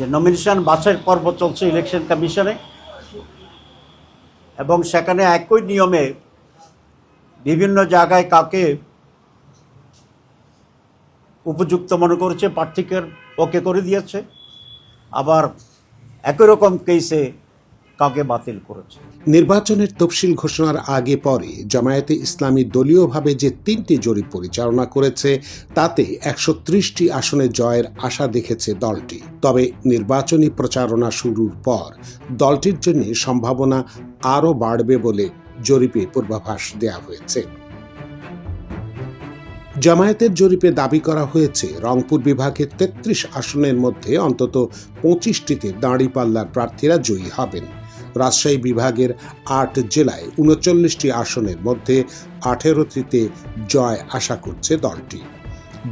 যে নমিনেশন বাছাই পর্ব চলছে ইলেকশন কমিশনে এবং সেখানে একই নিয়মে বিভিন্ন জায়গায় কাকে উপযুক্ত মনে করছে প্রার্থীকে ওকে করে দিয়েছে। আবার একই রকম কেসে কাউকে বাতিল করেছে। নির্বাচনের তফসিল ঘোষণার আগে পরে জামায়াতে ইসলামী দলীয়ভাবে যে তিনটি জরিপ পরিচালনা করেছে, তাতে একশো ত্রিশটি আসনে জয়ের আশা দেখেছে দলটি। তবে নির্বাচনী প্রচারণা শুরুর পর দলটির জন্য সম্ভাবনা আরও বাড়বে বলে জরিপে পূর্বাভাস দেওয়া হয়েছে। জামায়াতের জরিপে দাবি করা হয়েছে, রংপুর বিভাগের তেত্রিশ আসনের মধ্যে অন্তত পঁচিশটিতে দাঁড়িপাল্লার প্রার্থীরা জয়ী হবেন। রাজশাহী বিভাগের আট জেলায় উনচল্লিশটি আসনের মধ্যে আঠেরোটিতে জয় আশা করছে দলটি।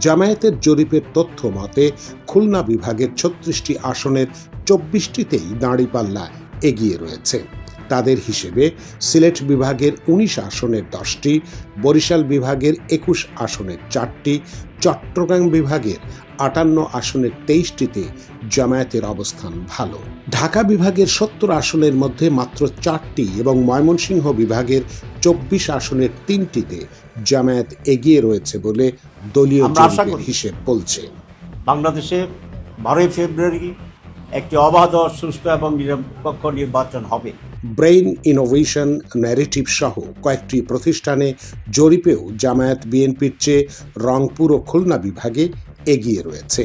জামায়াতের জরিপের তথ্য মতে, খুলনা বিভাগের ছত্রিশটি আসনের চব্বিশটিতেই দাঁড়িপাল্লা এগিয়ে রয়েছে। তাদের হিসেবে সিলেট বিভাগের উনিশ আসনের দশটি, বরিশাল বিভাগের একুশ আসনের চারটি চট্টগ্রাম বিভাগের আটান্ন আসনের তেইশটিতে জামায়াতের অবস্থান ভালো। ঢাকা বিভাগের সত্তর আসনের মধ্যে মাত্র চারটি এবং ময়মনসিংহ বিভাগের চব্বিশ আসনের তিনটিতে জামায়াত এগিয়ে রয়েছে বলে দলীয় হিসেব বলছে। বাংলাদেশে বারোই ফেব্রুয়ারি একটি অবাধ সুস্থ এবং নিরপেক্ষ নির্বাচন হবে। ব্রেইন ইনোভেশন ন্যারেটিভ সহ কয়েকটি প্রতিষ্ঠানে জরিপেও জামায়াত বিএনপির চেয়ে রংপুর ও খুলনা বিভাগে এগিয়ে রয়েছে।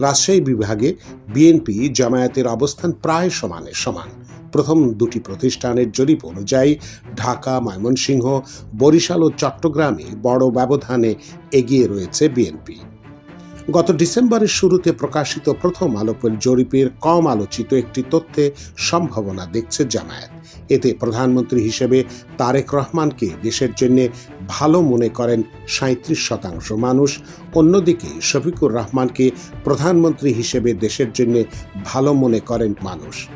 রাজশাহী বিভাগে বিএনপি জামায়াতের অবস্থান প্রায় সমানে সমান। প্রথম দুটি প্রতিষ্ঠানের জরিপ অনুযায়ী ঢাকা, ময়মনসিংহ, বরিশাল ও চট্টগ্রামে বড় ব্যবধানে এগিয়ে রয়েছে বিএনপি। গত ডিসেম্বরের শুরুতে প্রকাশিত প্রথম আলোকের জরিপের কম আলোচিত একটি তথ্যে সম্ভাবনা দেখছে জামায়াত। এতে প্রধানমন্ত্রী হিসেবে তারেক রহমানকে দেশের জন্য ভালো মনে করেন সাঁত্রিশ শতাংশ মানুষ। অন্যদিকে শফিকুর রহমানকে প্রধানমন্ত্রী হিসেবে দেশের জন্য ভালো মনে করেন মানুষ।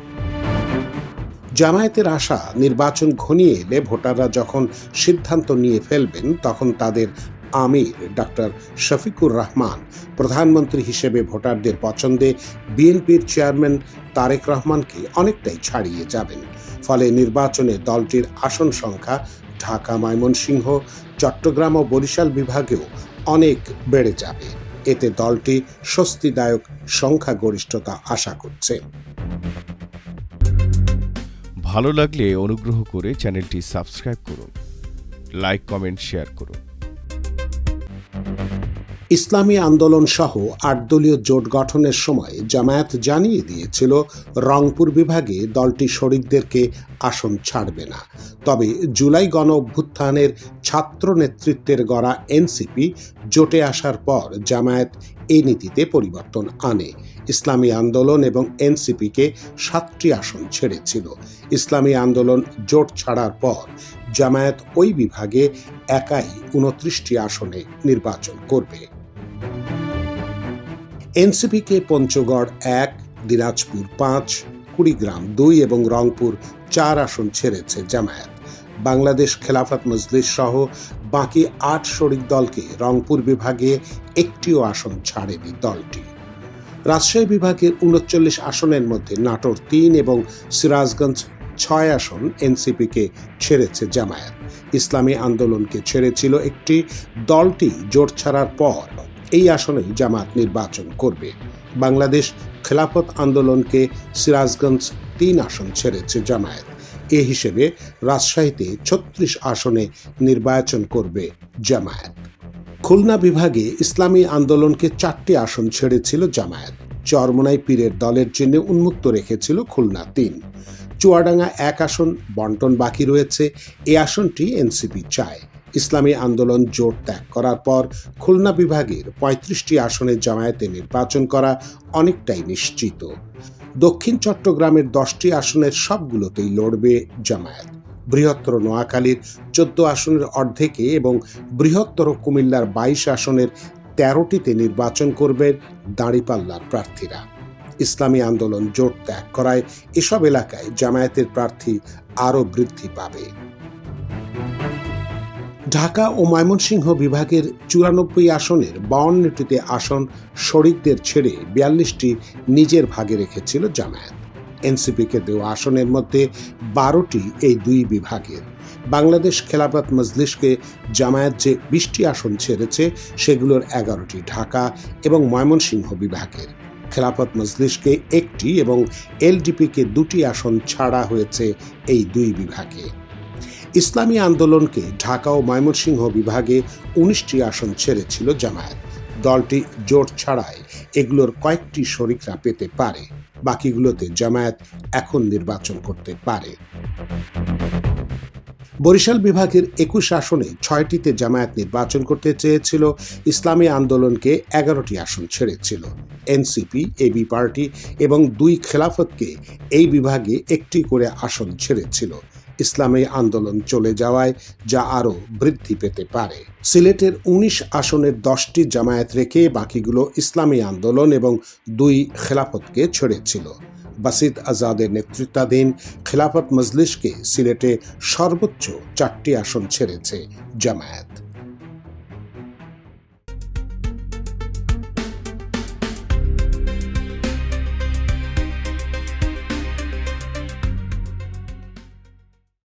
জামায়াতের আশা, নির্বাচন ঘনিয়ে এলে ভোটাররা যখন সিদ্ধান্ত নিয়ে ফেলবেন, তখন তাদের আমির ডক্টর শফিকুর রহমান, প্রধানমন্ত্রী হিসেবে ভোটারদের পছন্দে বিএনপির চেয়ারম্যান তারেক রহমানকে অনেকটাই ছাড়িয়ে যাবেন। ফলে নির্বাচনে দলটির আসন সংখ্যা ঢাকা, ময়মনসিংহ, চট্টগ্রাম ও বরিশাল বিভাগেও অনেক বেড়ে যাবে। এতে দলটি স্বস্তিদায়ক সংখ্যাগরিষ্ঠতা আশা করছে। ভালো লাগলে অনুগ্রহ করে চ্যানেলটি সাবস্ক্রাইব করুন, লাইক, কমেন্ট, শেয়ার করুন। ইসলামী আন্দোলন সহ আটদলীয় জোট গঠনের সময় জামায়াত জানিয়ে দিয়েছিল, রংপুর বিভাগে দলটি শরিকদেরকে আসন ছাড়বে না। তবে জুলাই গণ অভ্যুত্থানের ছাত্র নেতৃত্বের গড়া এনসিপি জোটে আসার পর জামায়াত এই নীতিতে পরিবর্তন আনে। ইসলামী আন্দোলন এবং এনসিপিকে সাতটি আসন ছেড়েছিল। ইসলামী আন্দোলন জোট ছাড়ার পর জামায়াত ওই বিভাগে একাই উনত্রিশটি আসনে নির্বাচন করবে। এনসিপিকে পঞ্চগড় এক, দিনাজপুর পাঁচ, কুড়িগ্রাম দুই এবং রংপুর চার আসন ছেড়েছে জামায়াত। বাংলাদেশ খেলাফত মজলিস সহ বাকি আট শরিক দলকে রংপুর বিভাগে একটিও আসন ছাড়েনি দলটি। রাজশাহী বিভাগের উনচল্লিশ আসনের মধ্যে নাটোর তিন এবং সিরাজগঞ্জ ছয় আসন এনসিপিকে ছেড়েছে জামায়াত। ইসলামী আন্দোলনকে ছেড়েছিল একটি, দলটি জোট ছাড়ার পর এই আসনেই জামাত নির্বাচন করবে। বাংলাদেশ খেলাফত আন্দোলনকে সিরাজগঞ্জ তিন আসন ছেড়েছে জামায়াত। এ হিসেবে রাজশাহীতে ছত্রিশ আসনে নির্বাচন করবে জামায়াত। খুলনা বিভাগে ইসলামী আন্দোলনকে চারটি আসন ছেড়েছিল জামায়াত। চরমনাই পীরের দলের জন্য উন্মুক্ত রেখেছিল খুলনা তিন। চুয়াডাঙ্গা এক আসন, বন্টন বাকি রয়েছে, এ আসনটি এনসিপি চায়। ইসলামী আন্দোলন জোট ত্যাগ করার পর খুলনা বিভাগের পঁয়ত্রিশটি আসনে জামায়াতে নির্বাচন করা অনেকটাই নিশ্চিত। দক্ষিণ চট্টগ্রামের দশটি আসনের সবগুলোতেই লড়বে জামায়াত। বৃহত্তর নোয়াখালীর চোদ্দ আসনের অর্ধেকে এবং বৃহত্তর কুমিল্লার বাইশ আসনের তেরোটিতে নির্বাচন করবে দাঁড়িপাল্লার প্রার্থীরা। ইসলামী আন্দোলন জোট ত্যাগ করায় এসব এলাকায় জামায়াতের প্রার্থী আরও বৃদ্ধি পাবে। ঢাকা ও ময়মনসিংহ বিভাগের চুরানব্বই আসনের বাউন্নটিতে আসন শরিকদের ছেড়ে বিয়াল্লিশটি নিজের ভাগে রেখেছিল জামায়াত। এনসিপিকে দেওয়া আসনের মধ্যে বারোটি এই দুই বিভাগের। বাংলাদেশ খেলাফত মজলিসকে জামায়াত যে বিশটি আসন ছেড়েছে, সেগুলোর এগারোটি ঢাকা এবং ময়মনসিংহ বিভাগের। খেলাফত মজলিসকে একটি এবং এলডিপিকে দুটি আসন ছাড়া হয়েছে এই দুই বিভাগে। ইসলামী আন্দোলনকে ঢাকা ও ময়মনসিংহ বিভাগে উনিশটি আসন ছেড়েছিল জামায়াত। দলটি জোট ছাড়ায় এগুলোর কয়েকটি শরিকরা পেতে পারে, বাকিগুলোতে জামায়াত এখন নির্বাচন করতে পারে। বরিশাল বিভাগের একুশ আসনে ছয়টিতে জামায়াত নির্বাচন করতে চেয়েছিল, ইসলামী আন্দোলনকে এগারোটি আসন ছেড়েছিল। এনসিপি, এবি পার্টি এবং দুই খেলাফতকে এই বিভাগে একটি করে আসন ছেড়েছিল। ইসলামী আন্দোলন চলে যাওয়ায় যা আরও বৃদ্ধি পেতে পারে। সিলেটের উনিশ আসনের দশটি জামায়াত রেখে বাকিগুলো ইসলামী আন্দোলন এবং দুই খেলাফতকে ছেড়েছিল। বাসিদ আজাদের নেতৃত্বাধীন খেলাফত মজলিসকে সিলেটে সর্বোচ্চ চারটি আসন ছেড়েছে জামায়াত।